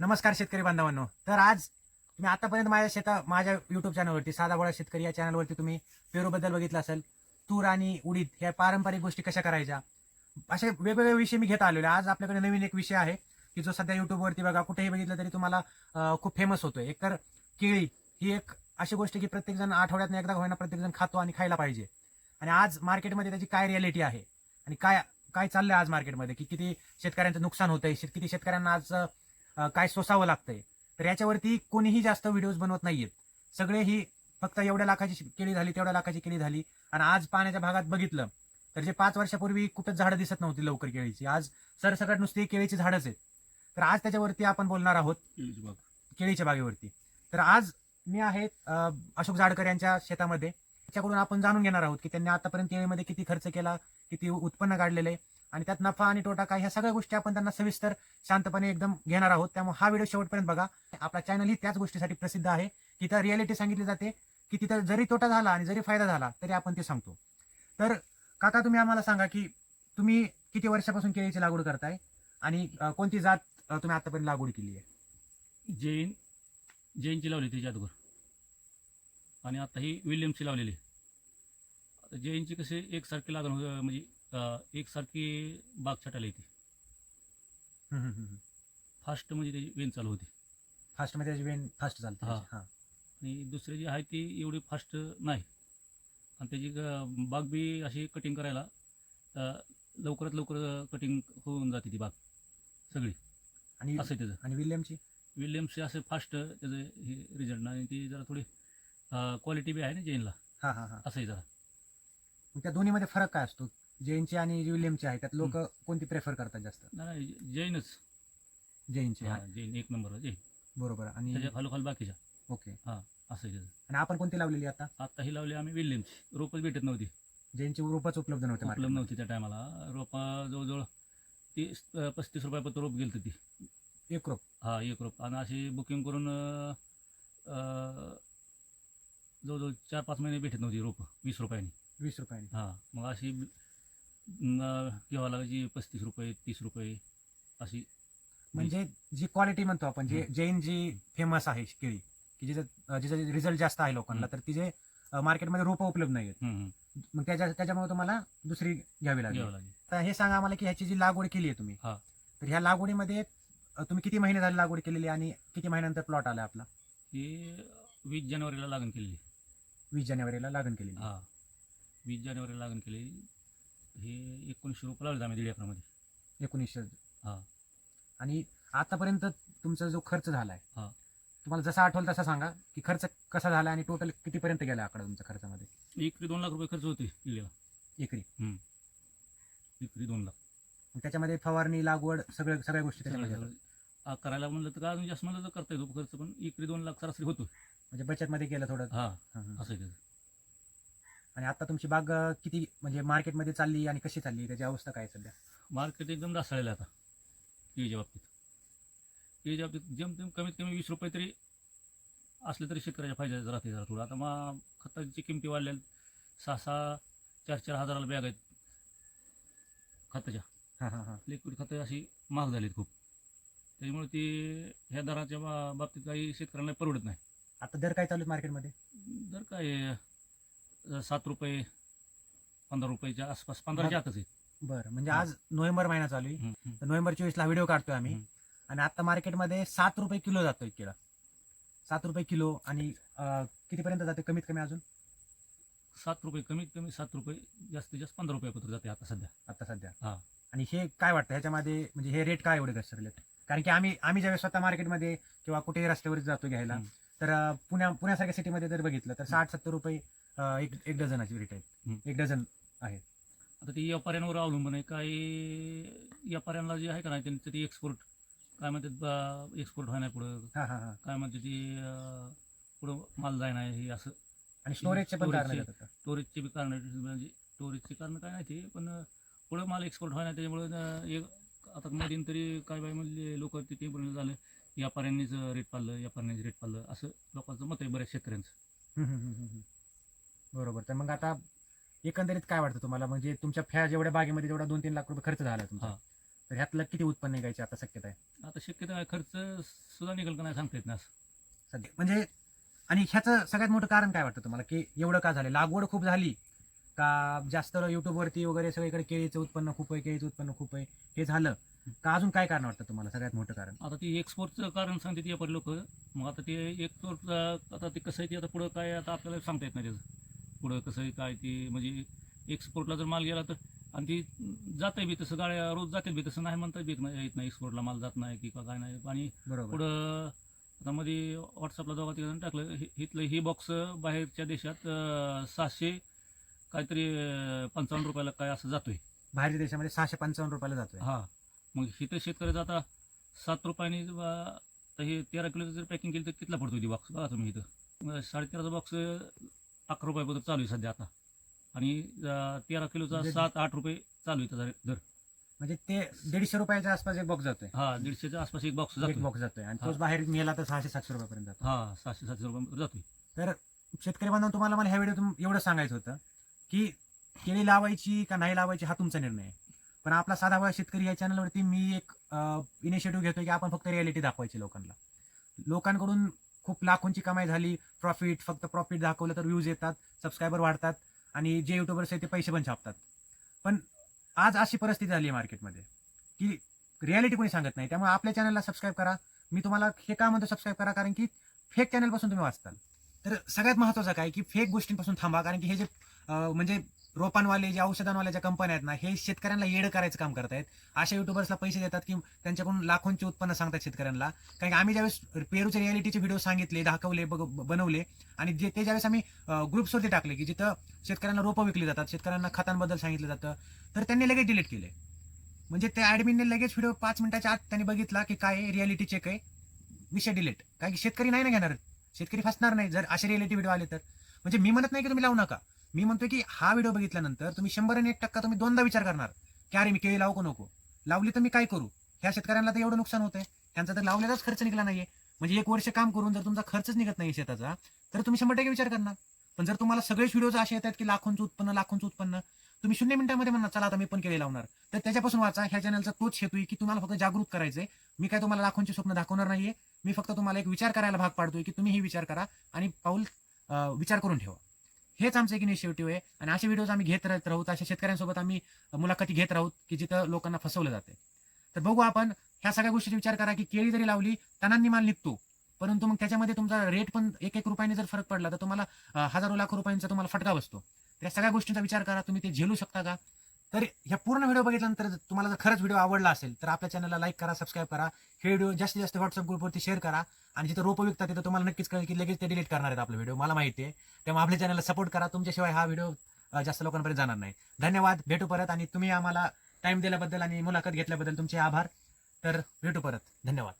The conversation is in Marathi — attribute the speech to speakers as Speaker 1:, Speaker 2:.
Speaker 1: नमस्कार शेतकरी बांधवांनो. तर आज तुम्ही आतापर्यंत माझ्या शेता माझ्या युट्यूब चॅनलवरती साधा गोळा शेतकरी या चॅनलवरती तुम्ही पेरूबद्दल बघितलं असेल. तूर आणि उडीद ह्या पारंपरिक गोष्टी कशा करायच्या? असे वेगवेगळे विषय मी घेत आलेलो आज आपल्याकडे नवीन एक विषय आहे की जो सध्या युट्यूबवरती बघा कुठेही बघितलं तरी तुम्हाला खूप फेमस होतोय. एकतर केळी ही एक अशी गोष्ट की प्रत्येकजण आठवड्यात एकदा होईना प्रत्येक जण खातो आणि खायला पाहिजे. आणि आज मार्केटमध्ये त्याची काय रियालिटी आहे? आणि काय काय चाललंय आज मार्केटमध्ये की किती शेतकऱ्यांचं नुकसान होतंय? किती शेतकऱ्यांना आज काय सोसावं लागतंय. तर याच्यावरती कोणीही जास्त व्हिडिओज बनवत नाहीयेत. सगळे ही फक्त एवढ्या लाखाची केळी झाली तेवढ्या लाखाची केळी झाली. आणि आज पाण्याच्या भागात बघितलं तर जे पाच वर्षापूर्वी कुठं झाडं दिसत नव्हती लवकर केळीची. आज सरसकट नुसती केळीची झाडच आहेत. तर आज त्याच्यावरती आपण बोलणार आहोत केळीच्या बागेवरती. तर आज मी आहे अशोक जाडकर यांच्या शेतामध्ये. त्याच्याकडून आपण जाणून घेणार आहोत की त्यांनी आतापर्यंत केळीमध्ये किती खर्च केला किती उत्पन्न काढलेले आणि त्यात नफा आणि तोटा काय ह्या सगळ्या गोष्टी आपण त्यांना सविस्तर शांतपणे एकदम घेणार आहोत. त्यामुळे हा व्हिडिओ शेवटपर्यंत बघा. आपला चॅनल ही त्याच गोष्टीसाठी प्रसिद्ध आहे की तिथं रियालिटी सांगितली जाते की तिथं जरी तोटा झाला आणि जरी फायदा झाला तरी आपण ते सांगतो. तर काका तुम्ही आम्हाला सांगा की तुम्ही किती वर्षापासून केळीची लागवड करताय? आणि कोणती जात तुम्ही आतापर्यंत लागवड केली आहे?
Speaker 2: जैन जैनची लावली त्याच्या अगोदर आणि आता ही विल्यमची लावलेली जैनची कसे एकसारखी लागण म्हणजे एकसारखी बाग छटायला येते. फास्ट म्हणजे त्याची वेन चालू होती.
Speaker 1: फास्टमध्ये त्याची वेन फास्ट चालते
Speaker 2: हा.
Speaker 1: हा.
Speaker 2: आणि दुसरी जी आहे ती एवढी फास्ट नाही. आणि त्याची ग- बाग बी अशी कटिंग करायला अं, लवकरात लवकर कटिंग होऊन जाते ती बाग. सगळी.
Speaker 1: आणि
Speaker 2: असं आहे त्याचं.
Speaker 1: आणि विल्यमची?
Speaker 2: विल्यमचे असे फास्ट त्याचं हे रिझल्ट आणि ती जरा थोडी क्वालिटी बी आहे ना जैनला
Speaker 1: हा हा हा.
Speaker 2: असंही जरा.
Speaker 1: मग त्या दोन्हीमध्ये फरक काय असतो? जैनची आणि विल्यमची आहे त्यात लोक कोणती प्रेफर करतात जास्त?
Speaker 2: नाही जैनच.
Speaker 1: जैनची
Speaker 2: हा,
Speaker 1: हा,
Speaker 2: जैन एक नंबर जैन.
Speaker 1: बरोबर आणि
Speaker 2: त्याच्या खालोखाल बाकीच्या.
Speaker 1: ओके.
Speaker 2: असं आहे. त्याचं
Speaker 1: आणि आपण कोणती लावलेली आता?
Speaker 2: आता ही लावली आम्ही विल्यमची. रोपच भेटत नव्हती.
Speaker 1: जैनची रोपच उपलब्ध नव्हते
Speaker 2: उपलब्ध
Speaker 1: market
Speaker 2: नव्हती त्या टायमाला. रोपा जवळजवळ तीस अं, पस्तीस रुपयापर्यंत रोप गेलं ती.
Speaker 1: मध्ये. एक रोप?
Speaker 2: हा एक रोप. आणि अशी बुकिंग करून अं, अं, जवळजवळ चार पाच महिने भेटत नव्हती रोप. वीस रुपयांनी.
Speaker 1: वीस रुपयाने.
Speaker 2: हां मग अशी घ्यावं लागायची पस्तीस रुपये तीस रुपये अशी
Speaker 1: म्हणजे जी क्वालिटी म्हणतो आपण जे. जैन जी फेमस आहे केळी की जिचं रिझल्ट जास्त आहे लोकांना. तर तिचे मार्केटमध्ये रोपं उपलब्ध नाही आहेत मग त्याच्या त्याच्यामुळे तुम्हाला दुसरी घ्यावी लागेल. तर हे सांगा आम्हाला की ह्याची जी लागवड केली आहे तुम्ही
Speaker 2: हा.
Speaker 1: तर ह्या लागवडीमध्ये तुम्ही किती महिने झाले लागवड केलेली आणि किती महिन्यानंतर प्लॉट आला आपला?
Speaker 2: ही वीस जानेवारीला लागण केलेली.
Speaker 1: वीस जानेवारीला लागण केलेली.
Speaker 2: हा. वीस जानेवारीला लागण केलेली. हे एकोणीसशे रुपये लावले आम्ही दीड एकरामध्ये.
Speaker 1: एकोणीसशे.
Speaker 2: हा.
Speaker 1: आणि आतापर्यंत तुमचा जो खर्च झालाय
Speaker 2: हा.
Speaker 1: तुम्हाला जसा आठवल तसा सांगा की खर्च कसा झाला आणि टोटल कितीपर्यंत गेला आकडा तुमच्या खर्चामध्ये?
Speaker 2: एकरी दोन लाख रुपये खर्च होते किल्ल्याला
Speaker 1: एकरी.
Speaker 2: एकरी दोन लाख.
Speaker 1: मग त्याच्यामध्ये फवारणी लागवड सगळं सगळ्या गोष्टी त्याच्यामध्ये.
Speaker 2: आ, करायला म्हणलं तर का अजून जास्त म्हणलं तर करता येतो खर्च पण एकरी दोन लाख सरासरी होतो
Speaker 1: म्हणजे बचत मध्ये गेलं थोडं.
Speaker 2: हा.
Speaker 1: हं, हं.
Speaker 2: असं आहे त्याचं.
Speaker 1: आणि आता तुमची बाग अं, किती म्हणजे मार्केटमध्ये चालली आणि कशी चालली? त्याची अवस्था काय आहे सध्या?
Speaker 2: मार्केट एकदम ढासळलेलं आहे आता केळीच्या बाबतीत. केळीच्या बाबतीत जेमतेम कमीत कमी वीस रुपये तरी असले तरी शेतकऱ्याच्या फायद्याचं राहते जरा थोडं. आता मग खताची किमती वाढल्या सहा सहा चार चार हजाराला बॅग आहेत खताच्या.
Speaker 1: हा हा हा.
Speaker 2: लिक्विड खतं अशी महाग झालीत खूप. त्याच्यामुळे ती ह्या दराच्या बा- बाबतीत काही शेतकऱ्यांना परवडत नाही.
Speaker 1: आता दर काय चालू आहेत मार्केटमध्ये?
Speaker 2: दर काय आहे, सात रुपये पंधरा रुपयाच्या आसपास पंधराच्या आतच आहे.
Speaker 1: बरं म्हणजे. आज नोव्हेंबर महिना चालू आहे.
Speaker 2: हम्म.
Speaker 1: तर नोव्हेंबर चोवीसला व्हिडिओ काढतोय आम्ही.
Speaker 2: हम्म.
Speaker 1: आणि आता मार्केटमध्ये सात रुपये किलो जातोय केळं सात रुपये किलो आणि अं, कितीपर्यंत जाते? कमीत कमी अजून?
Speaker 2: सात रुपये कमीत कमी सात रुपये जास्तीत जास्त पंधरा रुपयापर्यंत जाते आता सध्या.
Speaker 1: आता सध्या.
Speaker 2: हा.
Speaker 1: आणि हे काय वाटतं? ह्याच्यामध्ये म्हणजे हे रेट काय एवढे घसरले कारण की आम्ही आम्ही ज्यावेळेस स्वतः मार्केटमध्ये किंवा कुठेही रस्त्यावर जातो घ्यायला
Speaker 2: हम्म.
Speaker 1: तर अं, पुण्या पुण्यासारख्या सिटीमध्ये जर बघितलं तर साठ सत्तर रुपये अं, एक एक डझनाची रेट आहे
Speaker 2: हम्म.
Speaker 1: एक डझन
Speaker 2: आता ती व्यापाऱ्यांवर अवलंबून आहे. काही व्यापाऱ्यांना जे आहे का नाही त्यांचं ती एक्सपोर्ट काय म्हणतात एक्सपोर्ट व्हायला पुढं.
Speaker 1: हा हा हा.
Speaker 2: काय म्हणते ती अं, पुढं माल जाय नाही हे असं.
Speaker 1: आणि स्टोरेजचे पण कारण
Speaker 2: Storage चे.
Speaker 1: येतात
Speaker 2: स्टोरेजची बी कारण म्हणजे स्टोरेजची कारण काय नाही ते पण अं, पुढं माल एक्सपोर्ट व्हायला त्याच्यामुळे अं, एक आता मधीन तरी काय बाय म्हणले लोक तिथे पण झालं व्यापाऱ्यांनीच रेट पाळलं व्यापाऱ्यांनीच रेट पाळलं असं लोकांचं मत आहे बऱ्याच शेतकऱ्यांचं.
Speaker 1: हम्म, हम्म, हम्म, हम्म. बरोबर. तर मग आता एकंदरीत काय वाटतं तुम्हाला? म्हणजे तुमच्या फ्या जेवढ्या बागेमध्ये जेवढा दोन तीन लाख रुपये खर्च झाला तुमचा.
Speaker 2: हा.
Speaker 1: तर ह्यातलं किती उत्पन्न निघायची आता शक्यता आहे?
Speaker 2: आता शक्यता खर्च सुद्धा निघेल का नाही सांगता येत असं.
Speaker 1: सध्या. म्हणजे आणि ह्याचं सगळ्यात मोठं कारण काय वाटतं तुम्हाला? की एवढं का झालं? लागवड खूप झाली का जास्त युट्यूबवरती वगैरे सगळीकडे केळीचं उत्पन्न खूप आहे केळीचं उत्पन्न खूप आहे हे झालं? का अजून काय कारण वाटतं तुम्हाला? सगळ्यात मोठं कारण.
Speaker 2: आता ती एक्सपोर्टचं कारण सांगते ती आपण लोक. मग आता ते एक्सपोर्ट आता ते कसं आहे ते आता पुढं काय आता आपल्याला सांगता येत नाही त्याचं. पुढं कसं काय ते म्हणजे एक्सपोर्टला जर माल गेला तर आणि ती जाते बी तसं गाड्या रोज जाते बी तसं नाही म्हणता बी येत नाही एक्सपोर्टला माल जात नाही की काय नाही. आणि पुढं आता मध्ये व्हॉट्सअपला दोघा तिघांनी टाकलं हे- इथलं ही बॉक्स बाहेरच्या देशात सहाशे काहीतरी पंचावन्न रुपयाला काय असं जातोय.
Speaker 1: बाहेरच्या देशामध्ये सहाशे पंचावन्न रुपयाला जातोय.
Speaker 2: हा. मग इथं शेतकऱ्याचं आता सात रुपयाने हे तेरा किलोचं जर पॅकिंग केलं तर कितला पडतो ती बॉक्स बघा तुम्ही इथं. साडेतेराचा बॉक्स अकरा रुपयापर्यंत चालू आहे सध्या आता. आणि अं, तेरा किलोचा
Speaker 1: म्हणजे-
Speaker 2: सात आठ रुपये चालू आहे त्याचा दर.
Speaker 1: म्हणजे ते दीडशे रुपयाच्या आसपास एक बॉक्स जातोय.
Speaker 2: हा दीडशेच्या आसपास एक बॉक्स
Speaker 1: एक
Speaker 2: जातो
Speaker 1: बॉक्स जातोय. आणि
Speaker 2: हा.
Speaker 1: तोच बाहेर मेला तर सहाशे सातशे रुपयापर्यंत जातो
Speaker 2: हा सहाशे सातशे रुपये जातोय.
Speaker 1: तर शेतकरी बांधव तुम्हाला मला ह्या व्हिडिओतून एवढं सांगायचं होतं की केळी लावायची का नाही लावायची हा तुमचा निर्णय आहे. पण आपला साधा वेळा शेतकरी या चॅनलवरती मी एक इनिशिएटिव्ह घेतोय की आपण फक्त रियालिटी दाखवायची लोकांना. लोकांकडून खूप लाखोंची कमाई झाली. प्रॉफिट फक्त प्रॉफिट दाखवलं तर व्ह्यूज येतात सबस्क्रायबर वाढतात आणि जे युट्यूबर्स आहेत ते पैसे पण छापतात. पण आज अशी परिस्थिती झाली आहे मार्केटमध्ये की रियालिटी कोणी सांगत नाही. त्यामुळे आपल्या चॅनलला सबस्क्राईब करा. मी तुम्हाला हे का म्हणतो सबस्क्राईब करा? कारण की फेक चॅनलपासून तुम्ही वाचताल. तर सगळ्यात महत्त्वाचं काय? की फेक गोष्टींपासून थांबा. कारण की हे जे म्हणजे रोपांवाले जे औषधांवाल्या ज्या कंपन्या आहेत ना हे शेतकऱ्यांना येड करायचं काम करतायत. अशा युट्यूबर्सला पैसे देतात की त्यांच्याकडून लाखोंचे उत्पन्न सांगतात शेतकऱ्यांना. कारण की आम्ही ज्यावेळेस पेरूचे रियालिटीचे व्हिडिओ सांगितले दाखवले बनवले आणि जे ते ज्यावेळेस आम्ही ग्रुप्सवरती टाकले की जिथं शेतकऱ्यांना रोपं विकली जातात शेतकऱ्यांना खतांबद्दल सांगितलं जातं तर त्यांनी लगेच डिलीट केले. म्हणजे त्या ॲडमिनने लगेच व्हिडिओ पाच मिनिटाच्या आत त्यांनी बघितला की काय रियालिटी चेक आहे विषय डिलीट कारण की शेतकरी नाही ना घेणार शेतकरी फसणार नाही जर असे रियालिटी व्हिडिओ आले तर. म्हणजे मी म्हणत नाही की तुम्ही लावू नका. मी म्हणतोय की हा व्हिडिओ बघितल्यानंतर तुम्ही शंभर आणि एक टक्का तुम्ही दोनदा विचार करणार. की अरे मी केळी लावू का नको? लावली तर मी काय करू? ह्या शेतकऱ्यांना तर एवढं नुकसान होतंय. त्यांचा तर लावलेलाच खर्च निघाला नाहीये. म्हणजे एक वर्ष काम करून जर तुमचा खर्चच निघत नाही शेताचा तर तुम्ही शंभर टक्के विचार करणार. पण जर तुम्हाला सगळेच व्हिडिओज असे येतात की लाखोंचं उत्पन्न लाखोंचं उत्पन्न तुम्ही शून्य मिनिटांमध्ये म्हणणार चला आता मी पण केळी लावणार. तर त्याच्यापासून वाचा. ह्या चॅनलचा तोच हेतू की तुम्हाला फक्त जागृत करायचंय. मी काय तुम्हाला लाखोंचे स्वप्न दाखवणार नाहीये. मी फक्त तुम्हाला एक विचार करायला भाग पाडतोय की तुम्ही ही विचार करा आणि पाऊल विचार करून ठेवा. हेच आमचं एक इनिशिएटिव्ह आहे. आणि असे व्हिडिओज आम्ही घेत राहत राहू. अशा शेतकऱ्यांसोबत आम्ही मुलाखती घेत राहू की जिथं लोकांना फसवलं जाते तर बघू आपण ह्या सगळ्या गोष्टीचा विचार करा की केळी जरी लावली तणांनी माल निघतो. परंतु मग त्याच्यामध्ये तुमचा रेट पण एक एक रुपयाने जर फरक पडला तर तुम्हाला हजारो लाखो रुपयांचा तुम्हाला फटका बसतो. त्या सगळ्या गोष्टींचा विचार करा. तुम्ही ते झेलू शकता का? तर ह्या पूर्ण व्हिडिओ बघितल्यानंतर तुम्हाला जर खरंच व्हिडिओ आवडला असेल तर आपल्या चॅनलला लाईक करा सबस्क्राईब करा. हे व्हिडिओ जास्तीत जास्त व्हॉट्सअप ग्रुपवरती शेअर करा. आणि जिथं रोपं विकतात तिथं तुम्हाला नक्कीच कळेल की लगेच ते डिलीट करणार आहेत आपला व्हिडिओ मला माहिती आहे. त्यामुळे आपल्या चॅनलला सपोर्ट करा. तुमच्याशिवाय हा व्हिडिओ जास्त लोकांपर्यंत जाणार नाही. धन्यवाद. भेटू परत. आणि तुम्ही आम्हाला टाइम दिल्याबद्दल आणि मुलाखत घेतल्याबद्दल तुमचे आभार. तर भेटू परत. धन्यवाद.